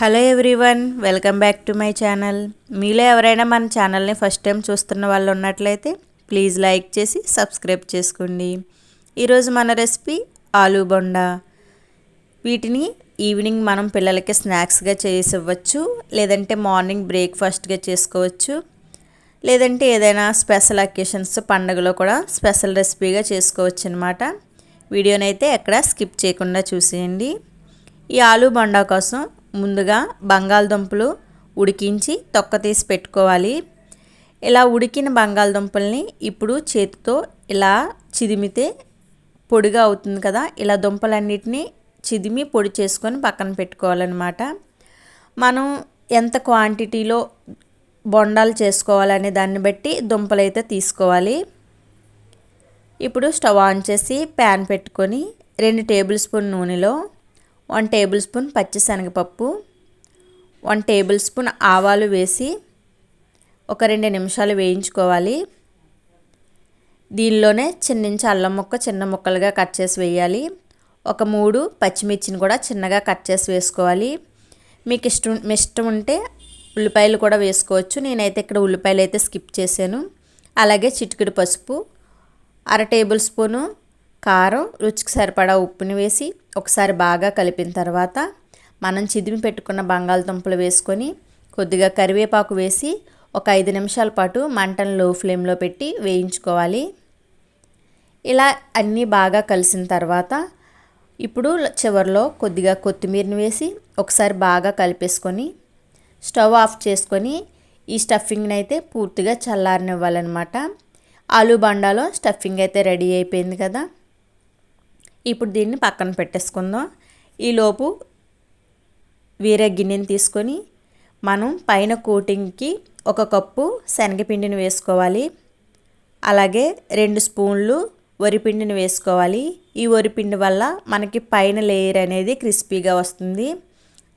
Hello everyone welcome back to my channel. మీలో ఎవరైనా మన ఛానల్ని ఫస్ట్ టైం చూస్తున్న వాళ్ళు ఉన్నట్లయితే ప్లీజ్ లైక్ చేసి సబ్స్క్రైబ్ చేసుకోండి. ఈరోజు మన రెసిపీ ఆలూ బొండా. వీటిని ఈవినింగ్ మనం పిల్లలకి స్నాక్స్గా చేసి ఇవ్వచ్చు లేదంటే మార్నింగ్ బ్రేక్ఫాస్ట్గా చేసుకోవచ్చు లేదంటే ఏదైనా స్పెషల్ అకేషన్స్ పండుగలో కూడా స్పెషల్ రెసిపీగా చేసుకోవచ్చు అనమాట వీడియోనైతే ఎక్కడ స్కిప్ చేయకుండా చూసేయండి. ఈ ఆలూ బొండా కోసం ముందుగా బంగాళదుంపలు ఉడికించి తొక్క తీసి పెట్టుకోవాలి. ఇలా ఉడికిన బంగాళదుంపల్ని ఇప్పుడు చేతితో ఇలా చిదిమితే పొడిగా అవుతుంది కదా. ఇలా దుంపలన్నిటినీ చిదిమి పొడి చేసుకొని పక్కన పెట్టుకోవాలన్నమాట. మనం ఎంత క్వాంటిటీలో బొండాలు చేసుకోవాలనే దాన్ని బట్టి దుంపలు అయితే తీసుకోవాలి. ఇప్పుడు స్టవ్ ఆన్ చేసి ప్యాన్ పెట్టుకొని రెండు టేబుల్ స్పూన్ నూనెలో వన్ టేబుల్ స్పూన్ పచ్చిశనగపప్పు వన్ టేబుల్ స్పూన్ ఆవాలు వేసి ఒక రెండు నిమిషాలు వేయించుకోవాలి. దీనిలోనే చిన్నించి అల్లం ముక్క చిన్న ముక్కలుగా కట్ చేసి వేయాలి. ఒక మూడు పచ్చిమిర్చిని కూడా చిన్నగా కట్ చేసి వేసుకోవాలి. మీకు ఇష్టం మీ ఇష్టం ఉంటే ఉల్లిపాయలు కూడా వేసుకోవచ్చు. నేనైతే ఇక్కడ ఉల్లిపాయలు అయితే స్కిప్ చేశాను. అలాగే చిటికెడు పసుపు అర టేబుల్ స్పూను కారం రుచికి సరిపడా ఉప్పుని వేసి ఒకసారి బాగా కలిపిన తర్వాత మనం చిదిమి పెట్టుకున్న బంగాళదుంపలు వేసుకొని కొద్దిగా కరివేపాకు వేసి ఒక ఐదు నిమిషాల పాటు మంటను లో ఫ్లేమ్లో పెట్టి వేయించుకోవాలి. ఇలా అన్నీ బాగా కలిసిన తర్వాత ఇప్పుడు చివరిలో కొద్దిగా కొత్తిమీరని వేసి ఒకసారి బాగా కలిపేసుకొని స్టవ్ ఆఫ్ చేసుకొని ఈ స్టఫింగ్ని అయితే పూర్తిగా చల్లారనివ్వాలన్నమాట. ఆలూ బండాలో స్టఫింగ్ అయితే రెడీ అయిపోయింది కదా. ఇప్పుడు దీన్ని పక్కన పెట్టేసుకుందాం. ఈలోపు వేరే గిన్నెని తీసుకొని మనం పైన కోటింగ్కి ఒక కప్పు శనగపిండిని వేసుకోవాలి. అలాగే రెండు స్పూన్లు వరిపిండిని వేసుకోవాలి. ఈ వరిపిండి వల్ల మనకి పైన లేయర్ అనేది క్రిస్పీగా వస్తుంది.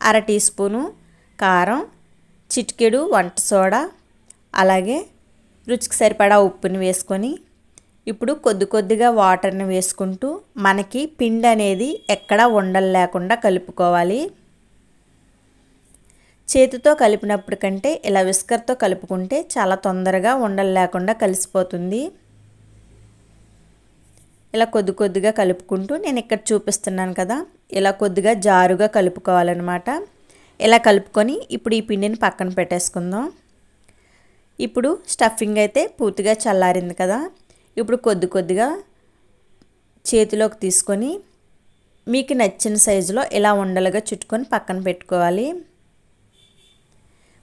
అర టీ స్పూను కారం చిటికెడు వంట సోడా అలాగే రుచికి సరిపడా ఉప్పుని వేసుకొని ఇప్పుడు కొద్ది కొద్దిగా వాటర్ని వేసుకుంటూ మనకి పిండి అనేది ఎక్కడా ఉండలు లేకుండా కలుపుకోవాలి. చేతితో కలిపినప్పుడు కంటే ఇలా విస్కర్తో కలుపుకుంటే చాలా తొందరగా ఉండలు లేకుండా కలిసిపోతుంది. ఇలా కొద్ది కొద్దిగా కలుపుకుంటూ నేను ఇక్కడ చూపిస్తున్నాను కదా ఇలా కొద్దిగా జారుగా కలుపుకోవాలన్నమాట. ఇలా కలుపుకొని ఇప్పుడు ఈ పిండిని పక్కన పెట్టేసుకుందాం. ఇప్పుడు స్టఫింగ్ అయితే పూర్తిగా చల్లారింది కదా ఇప్పుడు కొద్ది కొద్దిగా చేతిలోకి తీసుకొని మీకు నచ్చిన సైజులో ఇలా ఉండలుగా చుట్టుకొని పక్కన పెట్టుకోవాలి.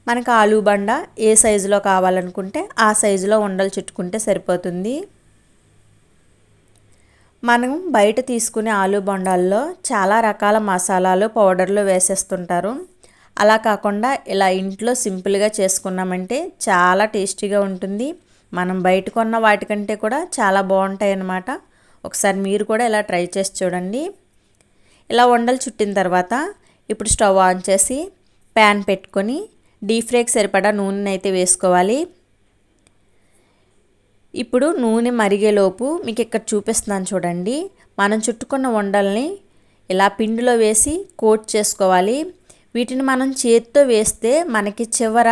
మనకు ఆలు బండ ఏ సైజులో కావాలనుకుంటే ఆ సైజులో ఉండలు చుట్టుకుంటే సరిపోతుంది. మనం బయట తీసుకునే ఆలు బొండాల్లో చాలా రకాల మసాలాలు పౌడర్లు వేసేస్తుంటారు. అలా కాకుండా ఇలా ఇంట్లో సింపుల్గా చేసుకున్నామంటే చాలా టేస్టీగా ఉంటుంది. మనం బయట కొన్న వాటికంటే కూడా చాలా బాగుంటాయి అన్నమాట ఒకసారి మీరు కూడా ఇలా ట్రై చేసి చూడండి. ఇలా వండలు చుట్టిన తర్వాత ఇప్పుడు స్టవ్ ఆన్ చేసి ప్యాన్ పెట్టుకొని డీప్ ఫ్రైకి సరిపడా నూనెని అయితే వేసుకోవాలి. ఇప్పుడు నూనె మరిగేలోపు మీకు ఇక్కడ చూపిస్తున్నాను చూడండి. మనం చుట్టుకున్న వండల్ని ఇలా పిండిలో వేసి కోట్ చేసుకోవాలి. వీటిని మనం చేతితో వేస్తే మనకి చివర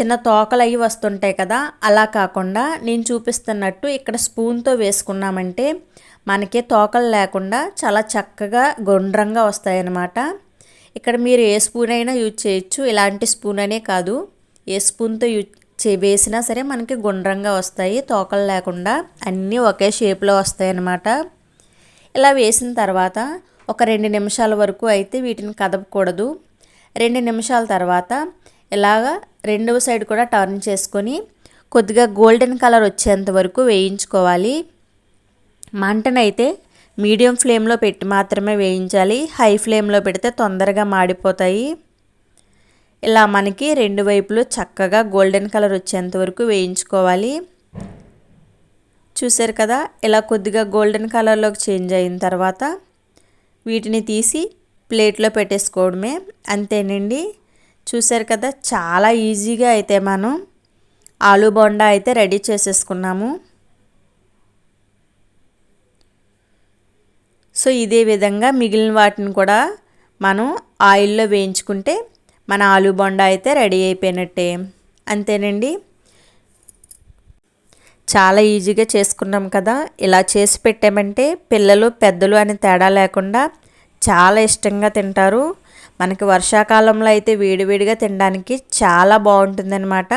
చిన్న తోకలు అవి వస్తుంటాయి కదా అలా కాకుండా నేను చూపిస్తున్నట్టు ఇక్కడ స్పూన్తో వేసుకున్నామంటే మనకి తోకలు లేకుండా చాలా చక్కగా గుండ్రంగా వస్తాయన్నమాట. ఇక్కడ మీరు ఏ స్పూన్ అయినా యూజ్ చేయొచ్చు ఇలాంటి స్పూన్ అనే కాదు. ఏ స్పూన్తో యూజ్ చే వేసినా సరే మనకి గుండ్రంగా వస్తాయి తోకలు లేకుండా అన్నీ ఒకే షేప్లో వస్తాయి అన్నమాట ఇలా వేసిన తర్వాత ఒక రెండు నిమిషాల వరకు అయితే వీటిని కదపకూడదు. రెండు నిమిషాల తర్వాత ఇలాగా రెండవ సైడ్ కూడా టర్న్ చేసుకొని కొద్దిగా గోల్డెన్ కలర్ వచ్చేంత వరకు వేయించుకోవాలి. మంటనైతే మీడియం ఫ్లేమ్లో పెట్టి మాత్రమే వేయించాలి. హై ఫ్లేమ్లో పెడితే తొందరగా మాడిపోతాయి. ఇలా మనకి రెండు వైపులు చక్కగా గోల్డెన్ కలర్ వచ్చేంత వరకు వేయించుకోవాలి. చూసారు కదా? ఇలా కొద్దిగా గోల్డెన్ కలర్లోకి చేంజ్ అయిన తర్వాత వీటిని తీసి ప్లేట్లో పెట్టేసుకోవడమే. అంతేనండి. చూసారు కదా చాలా ఈజీగా అయితే మనం ఆలూ బొండా అయితే రెడీ చేసేసుకున్నాము. సో ఇదే విధంగా మిగిలిన వాటిని కూడా మనం ఆయిల్లో వేయించుకుంటే మన ఆలు బొండా అయితే రెడీ అయిపోయినట్టే. అంతేనండి? చాలా ఈజీగా చేసుకున్నాం కదా ఇలా చేసి పెట్టామంటే పిల్లలు పెద్దలు అని తేడా లేకుండా చాలా ఇష్టంగా తింటారు. మనకి వర్షాకాలంలో అయితే వేడివేడిగా తినడానికి చాలా బాగుంటుందన్నమాట.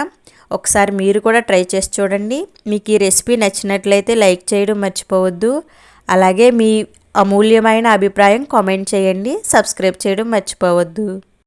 ఒకసారి మీరు కూడా ట్రై చేసి చూడండి. మీకు ఈ రెసిపీ నచ్చినట్లయితే లైక్ చేయడం మర్చిపోవద్దు. అలాగే మీ అమూల్యమైన అభిప్రాయం కామెంట్ చేయండి. సబ్స్క్రైబ్ చేయడం మర్చిపోవద్దు.